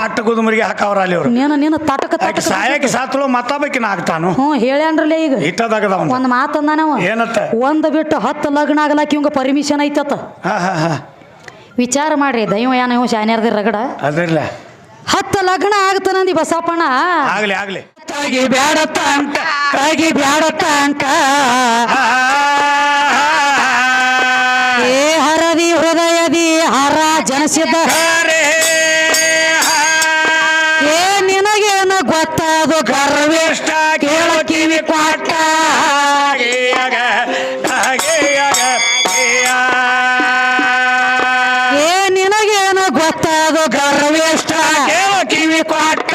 ಆಟ ಗುದುಮರಿಗೆ ಹಾಕವ್ರ ಅಲ್ಲಿ ಅವ್ರು ನೀನು ನೀನು ತಾಟಕ ಆಕೆ ತಟಕ ಸಾಯಕ್ಕೆ ಸಾತ್ಳು ಮತ್ತೊಬ್ಬಕಿನ ಆಗ್ತಾನು ಹ್ಞೂ ಹೇಳ್ಯಾನ್ರಲ್ಲ ಈಗ. ಇಟ್ಟದಾಗದ ಅವ್ನು. ಒಂದ್ ಮಾತಂದಾನವ ಏನತ್ತ? ಒಂದ್ ಬಿಟ್ಟು ಹತ್ತು ಲಗ್ನ ಆಗಲಾಕಿ ಇವಂಗ ಪರ್ಮಿಷನ್ ಐತತ್ತ. ಹಾ ಹಾ ಹಾ. ವಿಚಾರ ಮಾಡ್ರಿ ದೈವ ಯಾನ ಇವ ಶಾನ್ಯಾರ್ದಿ ರಗಡ. ಅದಿರ್ಲ. ಹತ್ತು ಲಗ್ನ ಆಗ್ತಾನಂದಿ ಬಸಪ್ಪಣ್ಣ. ಆಗ್ಲಿ ಆಗ್ಲಿ. ತಾಗಿ ಬ್ಯಾಡತ್ತ ಅಂಕ ತಾಗಿ ಬ್ಯಾಡತ್ತ ಅಂಕ. ಏ ಹರದಿ ಹೃದಯದಿ ಹರ ಜನಸಿದ್ದ ಗರ್ವೇಷ್ಟ ಕೇಳ ಕಿವಿ ಕ್ವಾಟ ಏ ನಿನಗೇನ ಗೊತ್ತಾಗೋ ಗರ್ವೇಷ್ಟ ಕೇಳ ಕಿವಿ ಕ್ವಾಟ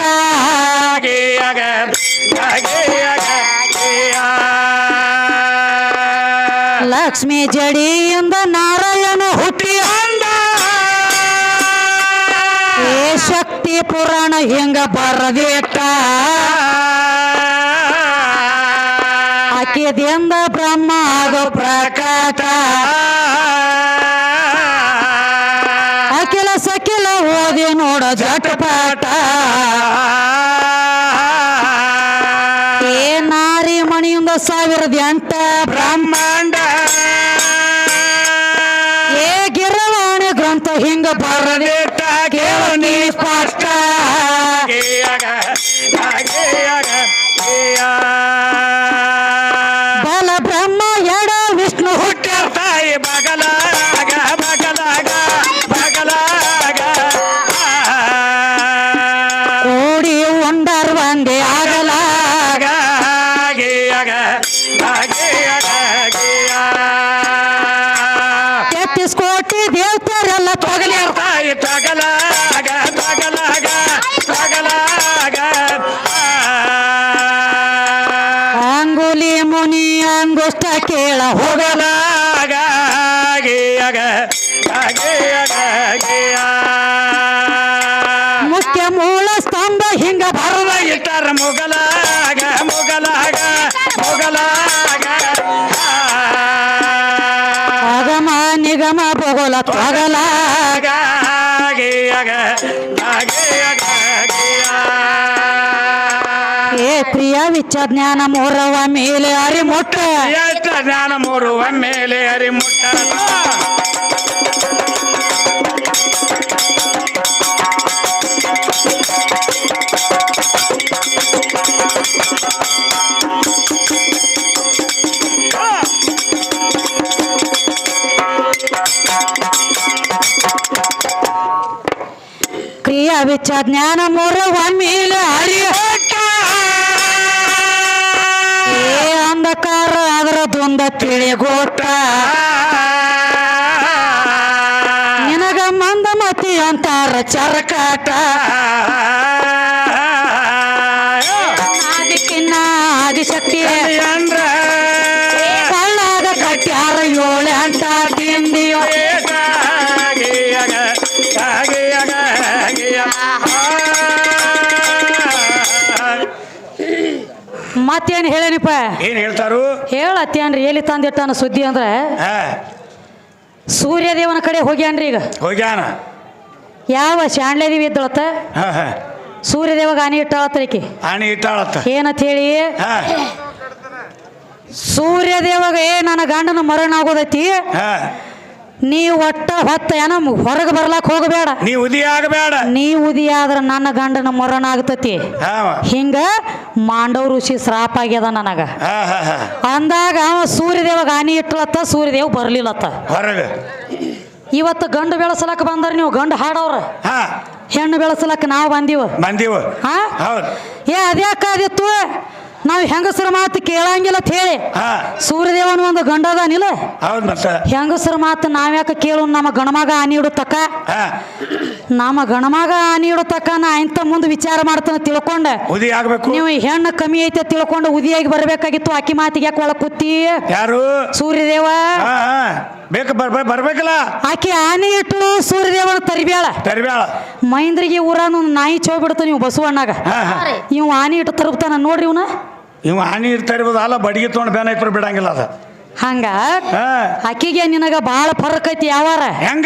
ಲಕ್ಷ್ಮಿ ಜಡಿಯಿಂದ ನಾರಾಯಣ ಪುರಾಣ ಹಿಂಗ ಬರದಿಟ್ಟ ಆಕೆದಿಂದ ಬ್ರಹ್ಮ ಆಗೋ ಪ್ರಕಟ. ಅಖಿಲ ಸಕಿಲ ಓದಿ ನೋಡ ಜಟಪಾಟ ಮೊಗಲಾಗ ಮೊಗಲಾಗ ಮೊಗಲಾಗ. ಆಗಮ ನಿಗಮ ಬೊಗಲ ತೊಗಲಾಗ. ಏ ಪ್ರಿಯ ವಿಚ್ಚ ಜ್ಞಾನ ಮೂರವ ಮೇಲೆ ಅರಿ ಮುಟ್ಟ ಎಷ್ಟು ಜ್ಞಾನ ಮೂರುವ ಮೇಲೆ ಅರಿಮುಟ್ಟ. ವಿಚ್ಚ ಜ್ಞಾನ ಮೂರವ ಒಮ್ಮಿಲ ಏ ಅಂಧಕಾರ ಅದರದೊಂದ ತಿಳಿಗೋಟ ನಿನಗ ಮಂದಮತಿ ಅಂತಾರ ಚರಕಾಟ. ಮತ್ತೇನು ಹೇಳೇನಿಪ್ಪ? ಏನ್ ಹೇಳ್ತಾರು? ಹೇಳತ್ತೇನ್ರಿ ಎಲ್ಲಿ ತಂದಿಟ್ಟಾನ ಸುದ್ದಿ ಅಂದ್ರೆ? ಹಾ. ಸೂರ್ಯದೇವನ ಕಡೆ ಹೋಗ್ಯಾನ್ರಿ ಈಗ. ಹೋಗ್ಯಾನ. ಯಾವ ಶಾಣ್ಲೇದೇವಿ ಇದ್ದಳತ್ತ? ಹಾ ಹಾ. ಸೂರ್ಯದೇವಾಗ ಆನೆ ಇಟ್ಟಾಳತ್ತರಿಕಿ ಆಣಿ ಇಟ್ಟಾಳತ್ತ. ಏನಂತ ಹೇಳಿ? ಹಾ. ಸೂರ್ಯದೇವಾಗ ಏ ನನ್ನ ಗಂಡನ ಮರಣ ಆಗೋದೈತಿ? ಹಾ. ನೀ ಒಟ್ಟ ಹೊತ್ತ ಏನ ಹೊರಗೆ ಬರ್ಲಾಕ್ ಹೋಗಬೇಡ. ನೀ ಉದಿ ಆಗಬೇಡ. ನೀ ಉದಿ ಆದ್ರ ನನ್ನ ಗಂಡನ ಮರಣ ಆಗ್ತತಿ ಹಿಂಗ ಮಾಂಡವ ಋಷಿ ಶ್ರಾಪ ಆಗ್ಯದ ನನಗ. ಅಂದಾಗ ಅವ ಗಾನಿ ಆನಿ ಇಟ್ಲತ್ತ ಸೂರ್ಯದೇವ್ ಬರ್ಲಿಲ್ಲತ್ತ. ಹೊರಗೆ. ಇವತ್ತು ಗಂಡು ಬೆಳೆಸಲಕ್ಕ ಬಂದ್ರ ನೀವು ಗಂಡು ಹಾಡವ್ರ. ಹೆಣ್ಣು ಬೆಳೆಸಲಕ್ಕ ನಾವು ಬಂದೀವ. ಬಂದಿವ. ಹಾ? ಏ ಅದ್ಯಾಕಾದಿತ್ತು ನಾವು ಹೆಂಗಸರ ಮಾತು ಕೇಳಂಗಿಲ್ಲ ಅಂತ ಹೇಳಿ. ಸೂರ್ಯದೇವನ ಒಂದು ಗಂಡ ಅದಾನಿಲ್ಲ ಹೌದು ಮತ್ತ. ಹೆಂಗಸರ ಮಾತು ನಾವ್ಯಾಕ ಕೇಳು ನಮ್ಮ ಗಣಮಗ ಆನಿ ಇಡತಕ್ಕ? ನಮ್ಮ ಗಣಮಗ ಆನಿ ಇಡತಕ್ಕ ನಾ ಇಂಥ ಮುಂದೆ ವಿಚಾರ ಮಾಡ್ತಾನೆ ತಿಳ್ಕೊಂಡೆ. ಉದಿ ಆಗ್ಬೇಕು. ನೀವು ಹೆಣ್ಣು ಕಮ್ಮಿ ಐತೆ ತಿಳ್ಕೊಂಡು ಉದಿಯಾಗಿ ಬರಬೇಕಾಗಿತ್ತು ಆಕಿ ಮಾತಿಗೆ ಯಾಕೆ ಒಳಗೆ ಕೂತಿ? ಯಾರು? ಸೂರ್ಯದೇವ? ಬೇಕು ಬರ್ಬೇಕಲ್ಲ? ಆಕಿ ಆನೆ ಇಟ್ಟು ಸೂರ್ಯದೇವನ ತರಿಬ್ಯಾಳ. ತರಿಬ್ಯಾಳ. ಮೈಂದ್ರಿಗೆ ಊರಾನ ನಾಯಿ ಚೋ ಬಿಡ್ತ ನೀವು ಬಸವಣ್ಣಾಗ. ನೀವು ಇವ್ ಆನೆ ಇಟ್ಟು ತರುತ್ತಾನ ನೋಡ್ರಿ ಇವನ? ಇವ ಹಾನಿ ಇರ್ತಾ ಇರ್ಬೋದು ಅಲ್ಲ ಬಡಿಗೆ ತೊಗೊಂಡು ಬೇನ ಇತ್ತು ಬಿಡಂಗಿಲ್ಲ ಅದ. ಹಂಗ? ಅಕ್ಕಿಗೆ ನಿನಗ ಬಾಳ ಫರಕ್ ಐತಿ ಯಾವಾರ? ಹೆಂಗ?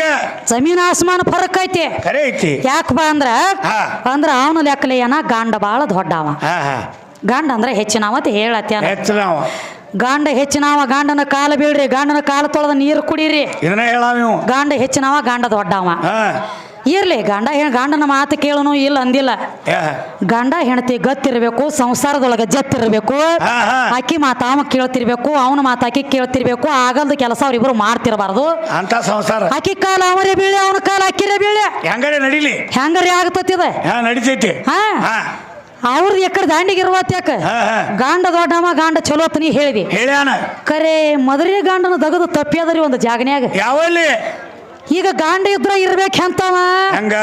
ಜಮೀನ್ ಆಸ್ಮಾನ ಫರಕ್ ಐತಿ. ಕರೆ ಐತಿ. ಯಾಕ ಬಾ ಅಂದ್ರ ಹಾ. ಅಂದ್ರ ಅವನು ಲೆಕ್ಕಲೆ ಏನ ಗಂಡ ಬಾಳ ದೊಡ್ಡವ. ಹಾ ಹಾ. ಗಂಡ ಅಂದ್ರ ಹೆಚ್ಚಿನವ ಅಂತ ಹೇಳತ್ಯಾನ. ಹೆಚ್ಚಿನ ನಾವು ಗಂಡ ಹೆಚ್ಚಿನವ ಗಂಡನ ಕಾಲ ಬೀಳ್ರಿ ಗಂಡನ ಕಾಲ ತೊಳೆದ ನೀರು ಕುಡೀರಿ. ಇದನ್ನ ಹೇಳಾವ ಗಂಡ ಹೆಚ್ಚಿನವ ಗಂಡ ದೊಡ್ಡವ. ಹಾ. ಇರ್ಲಿ ಗಂಡ ಹೆಣ್ ಗಂಡನ ಮಾತು ಕೇಳನು ಇಲ್ಲ ಅಂದಿಲ್ಲ. ಗಂಡ ಹೆಂಡತಿ ಗತ್ತಿರ್ಬೇಕು ಸಂಸಾರದೊಳಗೆ ಜತ್ತಿರ್ಬೇಕು. ಅಕ್ಕಿ ಮಾತಾಮ ಅವ ಕೇಳ್ತಿರ್ಬೇಕು ಅವನ ಮಾತ ಅಕ್ಕಿ ಕೇಳ್ತಿರ್ಬೇಕು ಆಗಲ್ದ ಕೆಲಸ ಅವ್ರಿಬ್ರು ಮಾಡ್ತಿರಬಾರ್ದು. ಅಂತ ಸಂಸಾರ. ಅಕ್ಕಿ ಕಾಲ ಅವರೇ ಬೀಳಿ ಅವನ ಕಾಲ ಅಕ್ಕಿರೇ ಬೀಳಿ. ಹೆಂಗಾರೆ ನಡಿಲಿ? ಹೆಂಗರಿ ಆಗತ್ತಿದೆ ನಡಿತೈತಿ. ಹಾ. ಅವ್ರದ್ದು ಎಕಡೆ ದಾಂಡಿಗೆ ಇರುವತ್ ಯಾಕ? ಗಂಡ ದೊಡ್ಡವ ಗಂಡ ಚಲೋ ಅಂತ ನೀ ಹೇಳಿದಿ. ಹೇಳ್ಯಾನ. ಕರೆ ಮದರಿ ಗಂಡನ ದಗದು ರೀ ಒಂದು ಜಾಗನ್ಯಾಗ? ಯಾವಲ್ಲಿ? ಈಗ ಗಂಡ ಇದ್ರ ಇರ್ಬೇಕು ಅಂತವ ಹೆಂಗ?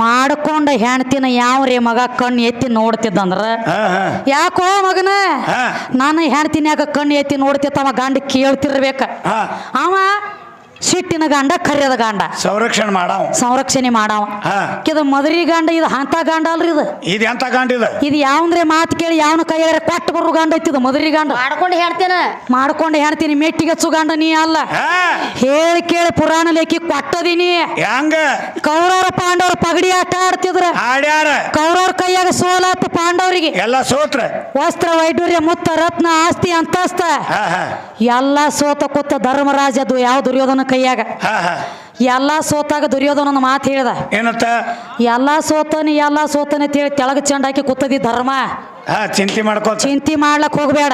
ಮಾಡ್ಕೊಂಡ ಹೆಣ್ತಿನ ರೀ ಮಗ ಕಣ್ಣು ಎತ್ತಿ ನೋಡ್ತಿದ್ದಂದ್ರ? ಯಾಕೋ ಮಗನ? ನಾನು ಹೆಣ್ತಿನ ಯಾಕ ಕಣ್ಣು ಎತ್ತಿ ನೋಡ್ತಿತ್ತವ ಗಂಡ ಕೇಳ್ತಿರ್ಬೇಕ. ಅವ ಸಿಟ್ಟಿನ ಗಾಂಡ ಕರ್ಯದ ಗಾಂಡ. ಸಂರಕ್ಷಣೆ ಮಾಡಾವ. ಸಂರಕ್ಷಣೆ ಮಾಡವ. ಇದು ಮದರಿ ಗಂಡ ಇದು ಅಂತ ಗಾಂಡ ಅಲ್ರಿ ಇದು? ಇದು ಎಂತ ಗಾಂಡ ಇದು? ಇದು ಯಾವಂದ್ರೆ ಮಾತು ಕೇಳಿ ಯಾವನ ಕೈಯಾಗ ಕೊಟ್ಟು ಬರೋ ಗಂಡ ಐತಿ ಮದರಿ ಗಂಡ. ಮಾಡ್ಕೊಂಡು ಹೇಳ್ತೇನೆ. ಮಾಡ್ಕೊಂಡು ಹೇಳ್ತೀನಿ ಮೆಟ್ಟಿಗೆ ಹಚ್ಚು ಗಂಡ ನೀ ಅಲ್ಲ. ಹೇಳಿ ಕೇಳಿ ಪುರಾಣ ಲೇಖಿ ಕೊಟ್ಟದೀನಿ ಹೆಂಗ? ಕೌರವರ ಪಾಂಡವ್ರ ಪಗಡಿ ಆಟ ಆಡ್ತಿದ್ರ. ಆಡ್ಯಾರ ಕೌರವರ ಕೈಯಾಗ ಸೋಲಾತ ಪಾಂಡವರಿಗೆ. ಎಲ್ಲ ಸೋತ್ರ. ವಸ್ತ್ರ ವೈಡೂರ್ಯ ಮುತ್ತ ರತ್ನ ಆಸ್ತಿ ಅಂತಸ್ತ. ಹಾ ಹಾ. ಎಲ್ಲ ಸೋತ ಕೂತ ಧರ್ಮರಾಜದು ಯಾವ ದುರ್ಯೋಧನ ಕೈಯಾಗ? ಎಲ್ಲ ಸೋತಾಗ ದುರ್ಯೋಧನ ಮಾತು ಹೇಳ್ದ. ಏನತ್ತ ಎಲ್ಲ ಸೋತನಿ ಎಲ್ಲ ಸೋತನಿ ಅಂತ ಹೇಳಿ ತೆಳಗ ಚೆಂಡ ಹಾಕಿ ಕೂತದಿ ಧರ್ಮ. ಚಿಂತೆ ಮಾಡ್ಕೋ ಚಿಂತೆ ಮಾಡ್ಲಕ್ ಹೋಗ್ಬೇಡ.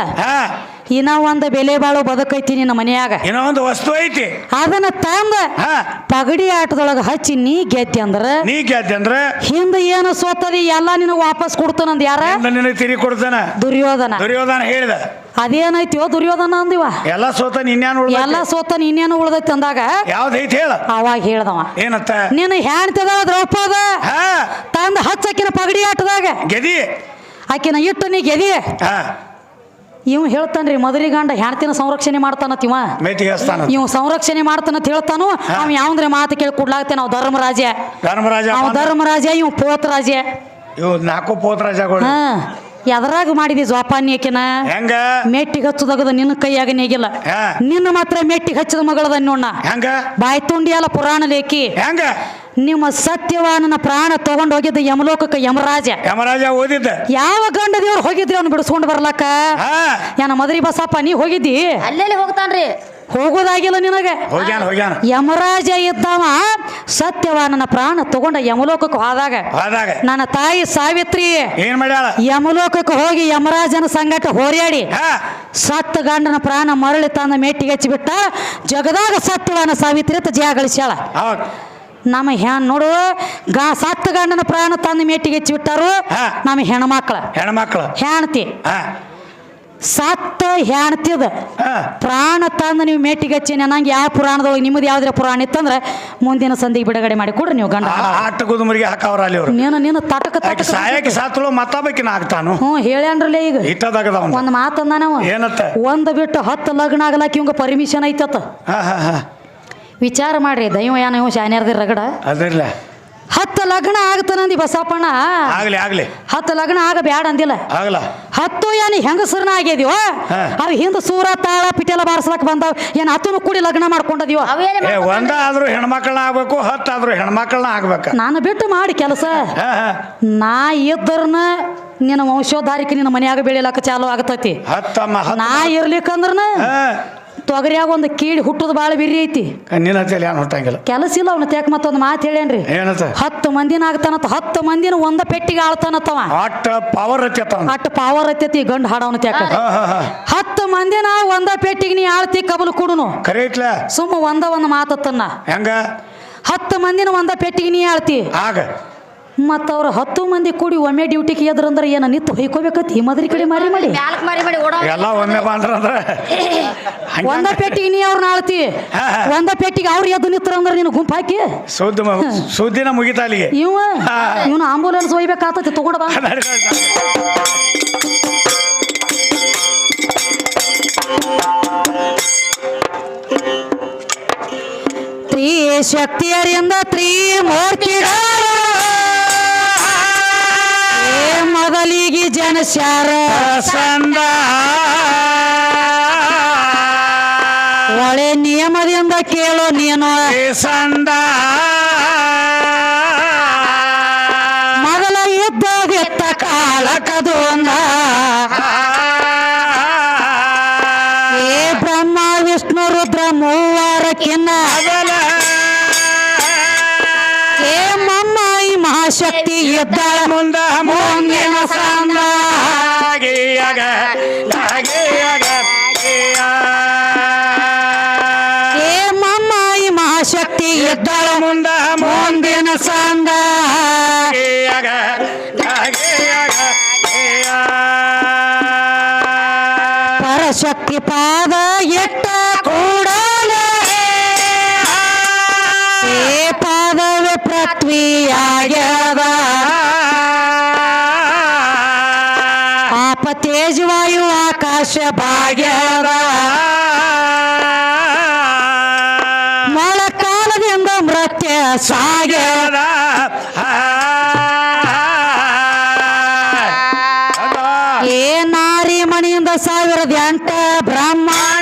ಇನ್ನ ಒಂದು ಬೆಲೆ ಬಾಳು ಬದುಕೈತಿ ನಿನ್ನ ಮನೆಯಾಗ. ಏನೋ ಒಂದು ವಸ್ತು ಐತಿ. ಅದನ್ನ ತಂದ ಹಾ. ಪಗಡಿ ಆಟದೊಳಗ ಹಚ್ಚಿ ನೀ ಗೆದ್ದಿ ಅಂದ್ರ ನೀ ಗೆದ್ದೆ ಅಂದ್ರ ಹಿಂದ ಏನು ಸೋತದಿ ಎಲ್ಲ ನಿನಗ ವಾಪಸ್ ಕೊಡ್ತಾನಂದ್ ಯಾರ? ನಿನಗೆ ತಿರಿ ಕೊಡ್ತಾನ. ದುರ್ಯೋಧನ. ದುರ್ಯೋಧನ ಹೇಳಿದ. ಅದೇನೈತಿಯೋ ದುರ್ಯೋಧನ ಅಂದಿವ. ಎಲ್ಲ ಸೋತ ನಿನ್ಯಾನು ಎಲ್ಲ ಸೋತ ಇನ್ನೇನು ಉಳ್ದೈತಿ ಅಂದಾಗ ಯಾವ್ದೈತಿ ಹೇಳ. ಅವಾಗ ಹೇಳ್ದವ. ಏನತ್ತ? ನಿನ್ನ ಹೆಣ್ತದ ದ್ರೌಪದ ಹಾ. ತಂದ ಹಚ್ಚಕ್ಕಿನ ಪಗಡಿ ಆಟದಾಗ. ಗೆದಿ. ಆಕಿನ ಇಟ್ಟು ನೀ ಗೆದಿ. ಹಾ. ಇವ್ ಹೇಳ್ತಾನ್ರಿ ಮದುವೆ ಗಂಡ ಹೆಣ್ತಿನ ಸಂರಕ್ಷಣೆ ಮಾಡ್ತಾನತಿವ ಮೇಟಿಗೆ ಇವ್ ಸಂರಕ್ಷಣೆ ಮಾಡ್ತಾನಂತ ಹೇಳ್ತಾನು. ಅವ್ ಯಾವಂದ್ರೆ ಮಾತು ಕೇಳಿ ಕೊಡ್ಲಾಗ್ತೇನೆ ನಾವು ಧರ್ಮರಾಜ ಧರ್ಮರಾಜ ಅವ್ ಧರ್ಮರಾಜ ಇವ್ ಪೋತರಾಜ ಇವು ನಾಲ್ಕು ಪೋತರಾಜಗಳು ಹಾ. ಎದರಾಗ ಮಾಡಿದಿ ಜೋಪಾನ್ಯಕಿನ ಹೆಂಗ? ಮೆಟ್ಟಿಗೆ ಹಚ್ಚದಾಗದ ನಿನ್ನ ಕೈಯಾಗ ನೀಗಿಲ್ಲ. ನಿನ್ನ ಮಾತ್ರ ಮೆಟ್ಟಿಗೆ ಹಚ್ಚದ ಮಗಳದ ನೋಡ ಹೆಂಗ? ಬಾಯ್ ತುಂಡಿ ಅಲ್ಲ ಪುರಾಣ ಲೇಖಿ. ಹೆಂಗ? ನಿಮ್ಮ ಸತ್ಯವಾನನ ಪ್ರಾಣ ತಗೊಂಡು ಹೋಗಿದ್ದ ಯಮಲೋಕಕ್ಕೆ ಯಮರಾಜ. ಯಮರಾಜ ಓದಿದ್ದ. ಯಾವ ಗಂಡ ದೇವ್ರು ಹೋಗಿದ್ರಿ ಅವ್ನು ಬಿಡಿಸ್ಕೊಂಡು ಬರ್ಲಕ್ಕ? ಹಾ. ಏನ ಮದ್ರಿ ಬಸಪ್ಪ ನೀ ಹೋಗಿದ್ದಿ? ಅಲ್ಲೆಲ್ಲಿ ಹೋಗ್ತಾನ್ರಿ? ಹೋಗೋದಾಗಿಲ್ಲ ನಿನಗೆ? ಹೋಗ್ಯಾನ ಹೋಗ್ಯಾನ. ಯಮರಾಜ ಇದ್ದವ ಸತ್ಯವಾನನ ಪ್ರಾಣ ತಗೊಂಡ ಯಮಲೋಕಕ್ಕೆ ಹೋದಾಗ. ಹೋದಾಗ. ನನ್ನ ತಾಯಿ ಸಾವಿತ್ರಿ ಏನ್ ಮಾಡ್ಯಾಳ? ಯಮಲೋಕಕ್ಕೆ ಹೋಗಿ ಯಮರಾಜನ ಸಂಗಟ ಹೋರ್ಯಾಡಿ ಸತ್ ಸತ್ತ ಗಂಡನ ಪ್ರಾಣ ಮರಳಿ ತಂದ ಮೆಟ್ಟಿಗೆ ಹಚ್ಚಿಬಿಟ್ಟ. ಜಗದಾಗ ಸತ್ಯವಾನ ಸಾವಿತ್ರಿ ಅಂತ ಜಯ ಗಳಿಸ್ಯಾಳ. ಹೌದ್. ನಮ್ಮ ಹೆಣ್ ನೋಡು ಗಾ ಸತ್ತ ಗಂಡನ ಪ್ರಾಣ ತಂದು ಮೆಟ್ಟಿಗೆ ಹೆಚ್ಚಿ ಬಿಟ್ಟಾರು ನಮ್ಮ ಹೆಣ್ಮಕ್ಳ. ಹೆಣ್ಮಕ್ಳು. ಹೆಣ್ತಿ. ಹಾ. ಸತ್ತ ಹೆಣ್ತಿದ ಪ್ರಾಣ ತಂದು ನೀವು ಮೇಟಿಗೆ ಹಚ್ಚಿ ನಂಗೆ ಯಾವ ಪುರಾಣದೊಳಗೆ ನಿಮ್ಮದು ಯಾವ್ದ್ರ ಪುರಾಣ ಇತ್ತಂದ್ರೆ ಮುಂದಿನ ಸಂದಿಗೆ ಬಿಡುಗಡೆ ಮಾಡಿ ಕೊಡ್ರಿ ನೀವು ಗಂಡ ಆಟ ಕುದುಮರಿಗೆ ಹಾಕವ್ರ ಅಲ್ಲಿ ಅವ್ರು. ನೀನು ನೀನು ತಟಕ ಸಾಯಕ್ಕೆ ಸಾತಳು ಮತ್ತೊಬ್ಬಕಿನ ಆಗ್ತಾನು. ಹ್ಞೂ ಹೇಳ್ಯಾನ್ರಲ್ಲೇ ಈಗ. ಇಟ್ಟದಾಗದ ಒಂದು ಮಾತಂದ ನಾವು ಏನತ್ತ? ಒಂದು ಬಿಟ್ಟು ಹತ್ತು ಲಗ್ನ ಆಗ್ಲಾಕ ಇವಂಗ ಪರ್ಮಿಷನ್ ಐತತ್ತ. ಹಾ ಹಾ ಹಾ. ವಿಚಾರ ಮಾಡ್ರಿ ದೈವ ಇವ ಶಾನ್ಯಾರ್ದಿ ರಗಡ. ಅದಿರ್ಲ. ಹತ್ತು ಲಗ್ನ ಆಗ್ತಾನಂದಿ ಬಸಪ್ಪಣ್ಣ. ಆಗ್ಲಿ ಆಗ್ಲಿ. ಹತ್ತು ಲಗ್ನ ಆಗ ಬ್ಯಾಡ ಅಂದಿಲ್ಲ. ಆಗಲ್ಲ ಹತ್ತು ಏನು ಹೆಂಗಸರ್ನ ಆಗ್ಯದಿವ. ಅವ್ ಹಿಂದ ಸೂರ ತಾಳ ಪಿಟೆಲ ಬಾರಿಸ್ಲಕ್ ಬಂದಾವ್. ಏನ್ ಹತ್ತನು ಕೂಡಿ ಲಗ್ನ ಮಾಡ್ಕೊಂಡದಿವ? ಏ ಒಂದ ಆದ್ರೂ ಹೆಣ್ಮಕ್ಳನ್ನ ಆಗ್ಬೇಕು ಹತ್ತು ಆದ್ರೂ ಹೆಣ್ಮಕ್ಳನ್ನ ಆಗ್ಬೇಕು. ನಾನು ಬಿಟ್ಟು ಮಾಡಿ ಕೆಲಸ. ನಾ ಇದ್ದರ್ನ ನಿನ್ನ ವಂಶೋದ್ಧಾರಿಕೆ ನಿನ್ನ ಮನ್ಯಾಗ ಬೆಳಿಲಕ್ಕ ಚಾಲು ಆಗತೈತಿ. ಹತ್ತಮ್ಮ ಹತ್ತು ನಾ ಇರ್ಲಿಕ್ಕಂದ್ರನ ಹಾ. ತೊಗರಿಯಾಗ ಒಂದು ಕೀಳಿ ಹುಟ್ಟುದು ಭಾಳ ಬಿರಿ ಐತಿ. ಏನು ಹೊಟ್ಟಂಗಿಲ್ಲ. ಕೆಲಸ ಇಲ್ಲ ಅವನ ತ್ಯಾಕ ಮತ್ತೊಂದು ಮಾತು ಹೇಳೇನ್ರಿ ಹತ್ತು ಮಂದಿನ ಆಗ್ತಾನತ್ತ ಹತ್ತು ಮಂದಿನ ಒಂದ ಪೆಟ್ಟಿಗೆ ಆಳ್ತಾನತ್ತವ ಅಟ್ಟ ಪವರ್ ಹತ್ತತ್ತ ಅಟ್ಟ ಪವರ್ ಹತ್ತೈತಿ ಗಂಡು ಹಾಡವನ ತ್ಯಾಕ ಹಾ ಹಾ ಹಾ. ಹತ್ತು ಮಂದಿನ ಒಂದ ಪೆಟ್ಟಿಗೆ ನೀ ಆಳ್ತಿ ಕಬಲು ಕುಡುನು. ಕರೆ ಸುಮ್ಮ ಒಂದ ಒಂದು ಮಾತತ್ತನ್ನ ಹೆಂಗ? ಹತ್ತು ಮಂದಿನ ಒಂದ ಪೆಟ್ಟಿಗೆ ನೀ ಆಳ್ತಿ. ಆಗ? ಮತ್ತ ಅವ್ರ ಹತ್ತು ಮಂದಿ ಕೂಡಿ ಒಮ್ಮೆ ಡ್ಯೂಟಿಗೆ ಎದ್ರಂದ್ರ ಏನ ನಿತ್ತು ಹೊಯ್ಕೋಬೇಕತ್ತಿ? ಮದ್ರಿ ಕಡೆ ಮಾರಿ ಮಾಡಿ. ಎಲ್ಲ ಒಮ್ಮೆ ಬಂದ್ರಂದ್ರ ಹಂಗ ಒಂದ ಪೆಟ್ಟಿಗೆ ನೀ ಅವ್ರನ್ನ ಆಳ್ತಿ. ಒಂದ ಪೆಟ್ಟಿಗೆ ಅವ್ರು ಎದ್ದು ನಿತ್ರಂದ್ರ ನೀನು ಗುಂಪು ಹಾಕಿ. ಸುದ್ದಿ ಮ- ಸುದ್ದಿನ ಮುಗಿತಾ ಅಲ್ಲಿಗೆ. ಇವ. ಇವನು ಆಂಬುಲೆನ್ಸ್ ಒಯ್ಬೇಕಾಗ್ತತಿ ತಗೊಂಡ ಬಾ. ತ್ರೀ ಶಕ್ತಿಯರಿಂದ ಏ ಮೊದಲಿಗೆ ಜನಸ್ಯಾರ. ಸಂದ ಹೊಳೆ ನಿಯಮದಿಂದ ಕೇಳೋ ನೀನು. ಸಂದ ಪಾದ ಎಟ್ಟ ಕೂಡಲೇ. ಏ ಪಾದವೇ ಪೃಥ್ವಿಯಾಗ್ಯದ ಪಾಪ ತೇಜವಾಯು ಆಕಾಶ ಭಾಗ್ಯದ ಮೊಳಕಾಲದಿಂದ ಮೃತ್ಯ ಸಾಗ್ಯದ ಏ ನಾರಿ ಮಣಿಯಿಂದ ಸಾವಿರದ ಎಂಟ ಬ್ರಹ್ಮಾಂಡ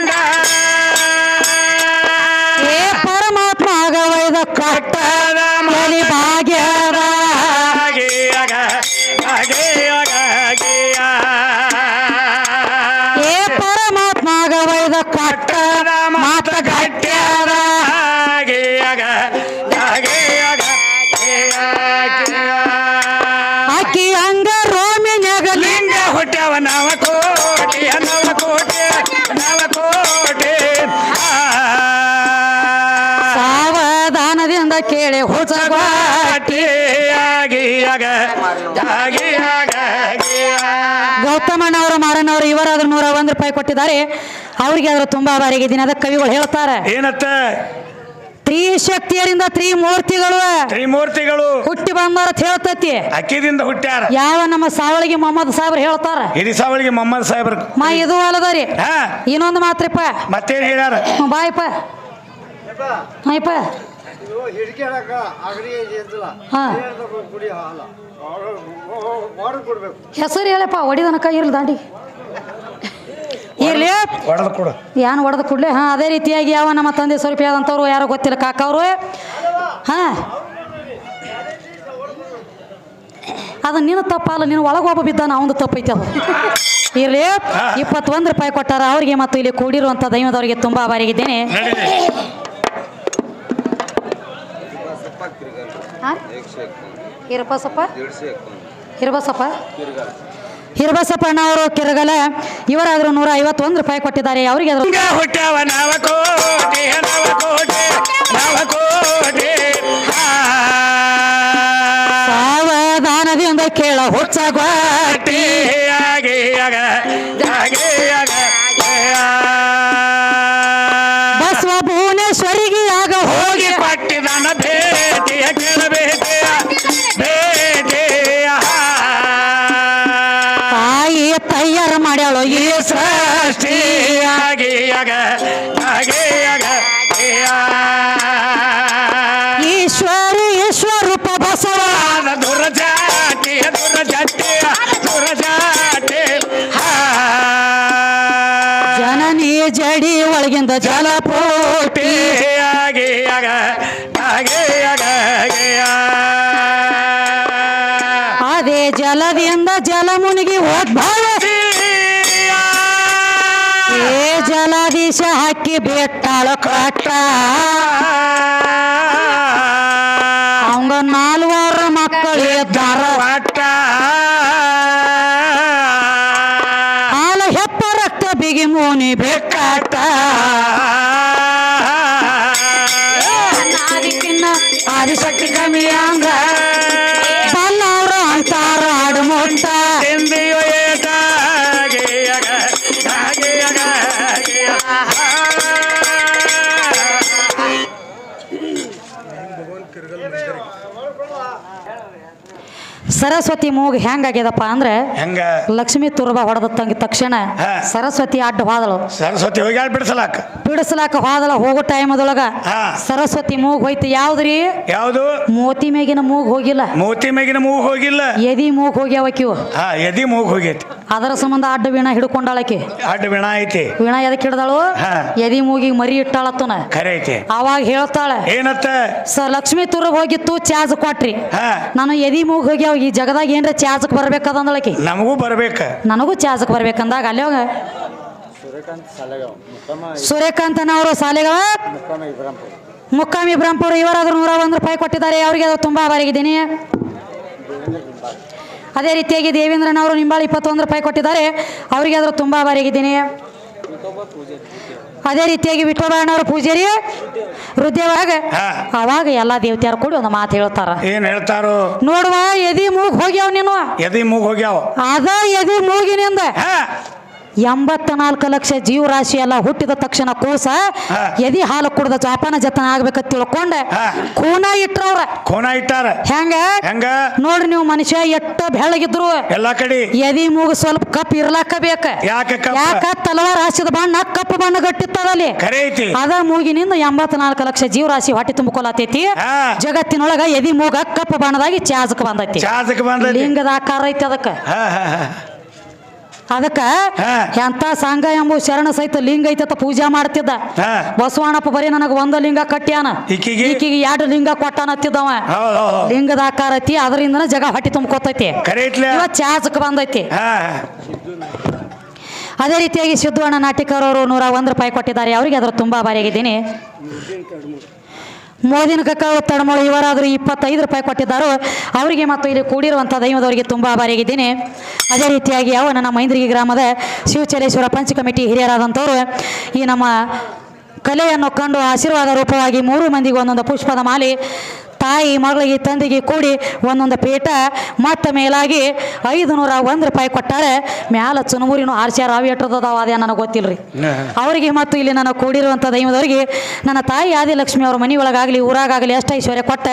ಗೌತಮಣ್ಣವರು ಮಾರನವರು ಇವರಾದ್ರೂ ನೂರ ಒಂದು ರೂಪಾಯಿ ಕೊಟ್ಟಿದ್ದಾರೆ. ಅವ್ರಿಗೆ ಆದ್ರೂ ತುಂಬಾ ಬಾರಿಗಿದ್ದೀನಿ ಅದಕ್ಕೆ ಕವಿಗಳು ಹೇಳ್ತಾರೆ. ಏನತ್ತ? ತ್ರಿಶಕ್ತಿಯರಿಂದ ತ್ರಿಮೂರ್ತಿಗಳು. ತ್ರಿಮೂರ್ತಿಗಳು. ಹುಟ್ಟಿ ಬಂದಾರ ಅಂತ ಹೇಳ್ತತಿ. ಅಕ್ಕಿದಿಂದ ಹುಟ್ಟ್ಯಾರ. ಯಾವ ನಮ್ಮ ಸಾವಳಿಗೆ ಮೊಹಮ್ಮದ್ ಸಾಹೇಬ್ರು ಹೇಳ್ತಾರ. ಹಿರಿಸಾವಳಿಗೆ ಮೊಹಮ್ಮದ್ ಸಾಹೇಬ್ರ. ಮಾ ಇದು ಅಲ್ಲದರಿ. ಇನ್ನೊಂದು ಮಾತ್ರಪ್ಪ. ಮತ್ತೇನ್ ಹೇಳ್ಯಾರ? ಬಾಯ್ಪ ಬಾಯಪ್ಪ. ಹಾ. ಹೆಸರು ಹೇಳಪ್ಪ ಒಡಿದನಕ ಇರ್ಲಿ ದಾಂಡಿ. ಇರ್ಲಿ. ಏನು ಹೊಡೆದ ಕೂಡಲೇ? ಹಾಂ ಅದೇ ರೀತಿಯಾಗಿ ಯಾವ ನಮ್ಮ ತಂದೆ ಸ್ವಲ್ಪ ಆದಂಥವ್ರು ಯಾರೋ ಗೊತ್ತಿಲ್ಲ ಕಾಕ ಅವರು. ಹಾಂ. ಅದು ನಿನ್ನ ತಪ್ಪಲ್ಲ ನಿನ್ನ ಒಳಗೆ ಒಬ್ಬ ಬಿದ್ದಾನ ಅವನು ತಪ್ಪೈತಿ ಅದು. ಇರ್ಲಿ. ಇಪ್ಪತ್ತೊಂದು ರೂಪಾಯಿ ಕೊಟ್ಟಾರ ಅವ್ರಿಗೆ ಮತ್ತು ಇಲ್ಲಿ ಕೂಡಿರುವಂಥ ದೈವದವರಿಗೆ ತುಂಬ ಬಾರಿಗಿದ್ದೇನೆ ನಡೀಲಿ ಹಿರಬಸಪ್ಪ ಹಿರಬಸಪ್ಪ ಹಿರಬಸಪ್ಪ ಅಣ್ಣವರು ಕಿರಗಲ. ಇವರಾದರೂ ನೂರ ಐವತ್ತೊಂದು ರೂಪಾಯಿ ಕೊಟ್ಟಿದ್ದಾರೆ. ಅವರಿಗೆ ಸಾವಧಾನದಿಂದ ಕೇಳ ಹುಚ್ಚጓಟಿ ಈಶ್ವರಿ ಈಶ್ವರೂಪ ಬಸವ. ದುರಜಾಟಿಯ ದುರಜಾಟಿಯ ದುರಜಾಟಿ ಜನನಿ ಜಡಿ ಒಳಗಿಂದ ಜಲಪೋಟಿಯಾಗಿ ಅದೇ ಜಲದಿಂದ ಜಲ ಮುನಿಗಿ ಉದ್ಭವ. ಏ ಜಲದೀಶ ಹಾಕಿ ಬಿಟ್ಟಾಳ ಕಟ್ಟ. ಅವಂಗ ನಾಲ್ವರು ಮಕ್ಕಳು ಇದ್ದಾರ. ಒಟ್ಟ ಹಾಲ ಹೆಪ್ಪ ರಕ್ತ ಬಿಗಿ ಮೂನಿ ಬೆಕ್ಕಾಟ ಸರಸ್ವತಿ ಮೂಗು ಹೆಂಗಾಗ್ಯದಪ್ಪ ಅಂದ್ರೆ ಹೆಂಗ? ಲಕ್ಷ್ಮಿ ತುರ್ಬ ಹೊಡೆದ ತಂಗ ತಕ್ಷಣ. ಸರಸ್ವತಿ ಅಡ್ಡ ಹೋದಳು. ಸರಸ್ವತಿ ಹೋಗಿ ಬಿಡಿಸಲಾಕ? ಬಿಡಿಸ್ಲಾಕ ಹೋದಳ ಹೋಗೋ ಟೈಮ್ ಅದೊಳಗ. ಸರಸ್ವತಿ ಮೂಗ್ ಹೋಯ್ತು ಯಾವ್ದ್ರಿ? ಯಾವುದು? ಮೋತಿ ಮೇಗಿನ ಮೂಗ್ ಹೋಗಿಲ್ಲ. ಮೋತಿ ಮೇಗಿನ ಮೂಗ್ ಹೋಗಿಲ್ಲ. ಎದಿ ಮೂಗ್ ಹೋಗ್ಯಾವಕಿವು ಎದಿ ಮೂಗು ಹೋಗೈತಿ. ಅದರ ಸಂಬಂಧ ಅಡ್ಡ ವೀಣ ಹಿಡ್ಕೊಂಡಾಳಕಿ ಅಡ್ಡ ವೀಣ ಐತಿ. ವೀಣ ಎದಕ್ಕೆ ಹಿಡ್ದಾಳು. ಎದಿ ಮೂಗಿಗೆ ಮರಿ ಇಟ್ಟಾಳತ್ತನ ಖರೆ ಐತಿ. ಅವಾಗ ಹೇಳ್ತಾಳೆ ಏನತ್ತ? ಸರ್ ಲಕ್ಷ್ಮಿ ತುರ್ಬ ಹೋಗಿತ್ತು ಚಾರ್ಜ್ ಕೊಟ್ರಿ. ನಾನು ಎದಿ ಮೂಗ್ ಹೋಗ್ಯಾವ ಈ ಜಗದಾಗ ಏನ್ರ ಚಾರ್ಜಕ್ ಬರ್ಬೇಕದಂದಳಕಿ ನಮಗೂ ಬರ್ಬೇಕ. ನನಗೂ ಚಾರ್ಜಕ್ ಬರ್ಬೇಕಂದಾಗ ಅಲ್ಲಿ ಹೋಗ. ಸಾಲೆಗಾವ್ ಸೂರ್ಯಕಾಂತನವರು ಇಬ್ರಾಂಪುರ ಮುಕ್ಕಾಮಿ ಬ್ರಹ್ಮಪುರ ಇವರಾದ್ರೂ ನೂರ ಒಂದು ರೂಪಾಯಿ ಕೊಟ್ಟಿದ್ದಾರೆ. ಅವರಿಗೆ ಅದು ತುಂಬ ಆಭಾರಿಗಿದ್ದೀನಿ ಅದೇ ರೀತಿಯಾಗಿ ದೇವೇಂದ್ರನವರು ನಿಂಬಾಳಿ ಇಪ್ಪತ್ತೊಂದು ರೂಪಾಯಿ ಕೊಟ್ಟಿದ್ದಾರೆ. ಅವರಿಗೆ ಆದರೂ ತುಂಬ ಆಭಾರಿಗಿದ್ದೀನಿ ಅದೇ ರೀತಿಯಾಗಿ ವಿಠೋಬಣ್ಣವರು ಪೂಜಾರಿ ವೃದ್ಧವಾಗ ಹಾ. ಅವಾಗ ಎಲ್ಲಾ ದೇವತೆಯರು ಕೂಡಿ ಒಂದು ಮಾತು ಹೇಳ್ತಾರ. ಏನ್ ಹೇಳ್ತಾರೋ? ನೋಡುವ ಎದಿ ಮೂಗ್ ಹೋಗ್ಯಾವ ನೀನು. ಎದಿ ಮೂಗ್ ಹೋಗ್ಯಾವ. ಅದ ಎದಿ ಮೂಗಿನಿಂದ ಎಂಬತ್ತ ನಾಲ್ಕು ಲಕ್ಷ ಜೀವರಾಶಿ ಎಲ್ಲ ಹುಟ್ಟಿದ ತಕ್ಷಣ ಕೂಸ. ಎದಿ ಹಾಲು ಕುಡ್ದ ಜಾಪಾನ ಜತನ ಆಗ್ಬೇಕಂತ ತಿಳ್ಕೊಂಡ. ಖೂನ ಕೂನ ಇಟ್ರವ್ರ. ಕೋನ ಇಟ್ಟಾರ. ಹೆಂಗ? ಹೆಂಗ? ನೋಡ್ರಿ ನೀವು ಮನುಷ್ಯ ಎಟ್ಟ ಬೆಳಗಿದ್ರು ಎಲ್ಲಾ ಕಡೆ. ಎದಿ ಮೂಗು ಸ್ವಲ್ಪ ಕಪ್ ಇರ್ಲಾಕ ಬೇಕ ಯಾಕೆ? ತಲವಾರ ಹಾಸಿದ ಬಣ್ಣ ಕಪ್ಪು ಬಣ್ಣ ಗಟ್ಟಿತ್ತದಲ್ಲಿ ಅದ ಮೂಗಿನಿಂದ ಎಂಬತ್ನಾಲ್ಕು ಲಕ್ಷ ಜೀವರಾಶಿ ಹೊಟ್ಟೆ ತುಂಬಿಕೊಳ್ಳತೈತಿ. ಜಗತ್ತಿನೊಳಗ ಎದಿ ಮೂಗ ಕಪ್ಪು ಬಣ್ಣದಾಗಿ ಚಾಜಕ್ ಬಂದೈತಿ. ಲಿಂಗದ ಆಕಾರ ಐತಿ ಅದಕ್ಕ. ಅದಕ್ಕ. ಎಂತ ಸಂಘ ಎಂಬ ಶರಣ ಸಹಿತ ಲಿಂಗ ಐತ ಪೂಜಾ ಮಾಡ್ತಿದ್ದ. ಬಸವಣ್ಣಪ್ಪ ಬರೀ ನನಗ ಒಂದ ಲಿಂಗ ಕಟ್ಯಾನ ಈಕಿಗೆ? ಎರಡು ಲಿಂಗ ಕೊಟ್ಟಾನತ್ತಿದ್ದವ. ಲಿಂಗದ ಆಕಾರ ಐತಿ ಅದರಿಂದನ ಜಗ ಹಟ್ಟಿ ತುಂಬ್ಕೊತೈತಿ. ಚಾಚಕ್ ಬಂದೈತಿ. ಅದೇ ರೀತಿಯಾಗಿ ಸಿದ್ದು ನಾಟಿಕರವರು ನೂರ ಒಂದು ರೂಪಾಯಿ ಕೊಟ್ಟಿದ್ದಾರೆ. ಅವರಿಗೆ ಅದರ ತುಂಬಾ ಬಾರಿಯಾಗಿದ್ದೀನಿ ಮೋದಿನ ಕಕ್ಕ ತಡಮಳು ಇವರಾದರೂ ಇಪ್ಪತ್ತೈದು ರೂಪಾಯಿ ಕೊಟ್ಟಿದ್ದಾರೋ, ಅವರಿಗೆ ಮತ್ತು ಇಲ್ಲಿ ಕೂಡಿರುವಂಥ ದೈವದವರಿಗೆ ತುಂಬ ಆಭಾರಿಯಾಗಿದ್ದೀನಿ ಅದೇ ರೀತಿಯಾಗಿ ಯಾವ ನನ್ನ ಮೈಂದ್ರಿಗಿ ಗ್ರಾಮದ ಶಿವಚಲೇಶ್ವರ ಪಂಚ ಕಮಿಟಿ ಹಿರಿಯರಾದಂಥವರು, ಈ ನಮ್ಮ ಕಲೆಯನ್ನು ಕಂಡು ಆಶೀರ್ವಾದ ರೂಪವಾಗಿ ಮೂರು ಮಂದಿಗೆ ಒಂದೊಂದು ಪುಷ್ಪದ ಮಾಲೆ ತಾಯಿ ಮಗಳಿಗೆ ತಂದೆಗೆ ಕೂಡಿ ಒಂದೊಂದು ಪೇಟ ಮತ್ತೆ ಮೇಲಾಗಿ ಐದು ನೂರ ಒಂದು ರೂಪಾಯಿ ಕೊಟ್ಟಾರೆ. ಮ್ಯಾಲ ಚುನುಮುರಿನೂ ಆರ್ಸ್ಯಾರ ಅವು ಎಟ್ಟದದಾವ ಅದೇ ನನಗೆ ಗೊತ್ತಿಲ್ಲರಿ ಅವರಿಗೆ ಮತ್ತು ಇಲ್ಲಿ ನಾನು ಕೂಡಿರುವಂಥ ದೈವದವರಿಗೆ ನನ್ನ ತಾಯಿ ಆದಿಲಕ್ಷ್ಮಿ ಅವ್ರ ಮನೆ ಒಳಗಾಗಲಿ ಊರಾಗಲಿ ಎಷ್ಟು ಐಶ್ವರ್ಯ ಕೊಟ್ಟ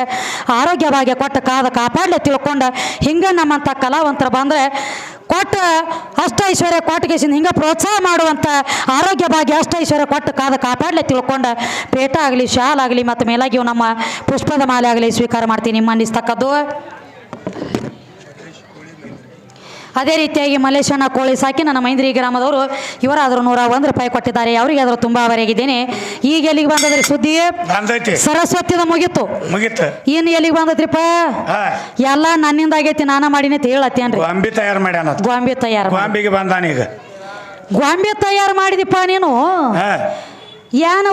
ಆರೋಗ್ಯ ಭಾಗ್ಯ ಕೊಟ್ಟ ಕಾದ ಕಾಪಾಡಲೆ ತಿಳ್ಕೊಂಡ ಹಿಂಗೆ ನಮ್ಮಂಥ ಕಲಾವಂತರು ಬಂದರೆ ಕೊಟ್ಟ ಅಷ್ಟ ಐಶ್ವರ್ಯ ಕೊಟ್ಟಗೇಸಿಂದ ಹಿಂಗೆ ಪ್ರೋತ್ಸಾಹ ಮಾಡುವಂಥ ಆರೋಗ್ಯ ಭಾಗ್ಯ ಅಷ್ಟ ಐಶ್ವರ್ಯ ಕೊಟ್ಟು ಕಾದ ಕಾಪಾಡಲೆ ತಿಳ್ಕೊಂಡ ಪೇಟ ಆಗಲಿ, ಶಾಲ್ ಆಗಲಿ, ಮತ್ತು ಮೇಲಾಗಿ ನಮ್ಮ ಪುಷ್ಪದ ಮಾಲೆ ಆಗಲಿ ಸ್ವೀಕಾರ ಮಾಡ್ತೀನಿ. ನಿಮ್ಮ ಅನ್ನಿಸ್ತಕ್ಕದ್ದು ಅದೇ ರೀತಿಯಾಗಿ ಮಲೇಶನ ಕೋಳಿ ಸಾಕಿ ನನ್ನ ಮೈಂದ್ರಿ ಗ್ರಾಮದವರು ಇವರಾದರೂ ನೂರ ಒಂದು ರೂಪಾಯಿ ಕೊಟ್ಟಿದ್ದಾರೆ. ಅವರಿಗೆ ಆದರೂ ತುಂಬ ಅವರಾಗಿದ್ದೇನೆ. ಈಗ ಎಲ್ಲಿಗೆ ಬಂದದ್ರಿ ಸುದ್ದಿ? ಸರಸ್ವತಿದ ಮುಗಿತು. ಮುಗಿತು. ಇನ್ನು ಎಲ್ಲಿಗೆ ಬಂದದ್ರಿಪ್ಪ? ಎಲ್ಲ ನನ್ನಿಂದ ಆಗೈತಿ ನಾನ ಮಾಡಿನಿ ಅಂತ ಹೇಳತ್ತೇನ್ರಿ ಗೊಂಬಿ ತಯಾರು ಮಾಡ್ಯಾನ ಗೋಂಬಿ ತಯಾರು ಮಾಡಿ. ಗೊಂಬಿಗೆ ಬಂದಾನ ಈಗ. ಗೋಂಬಿ ತಯಾರು ಮಾಡಿದಿಪ್ಪ ನೀನು? ಏನು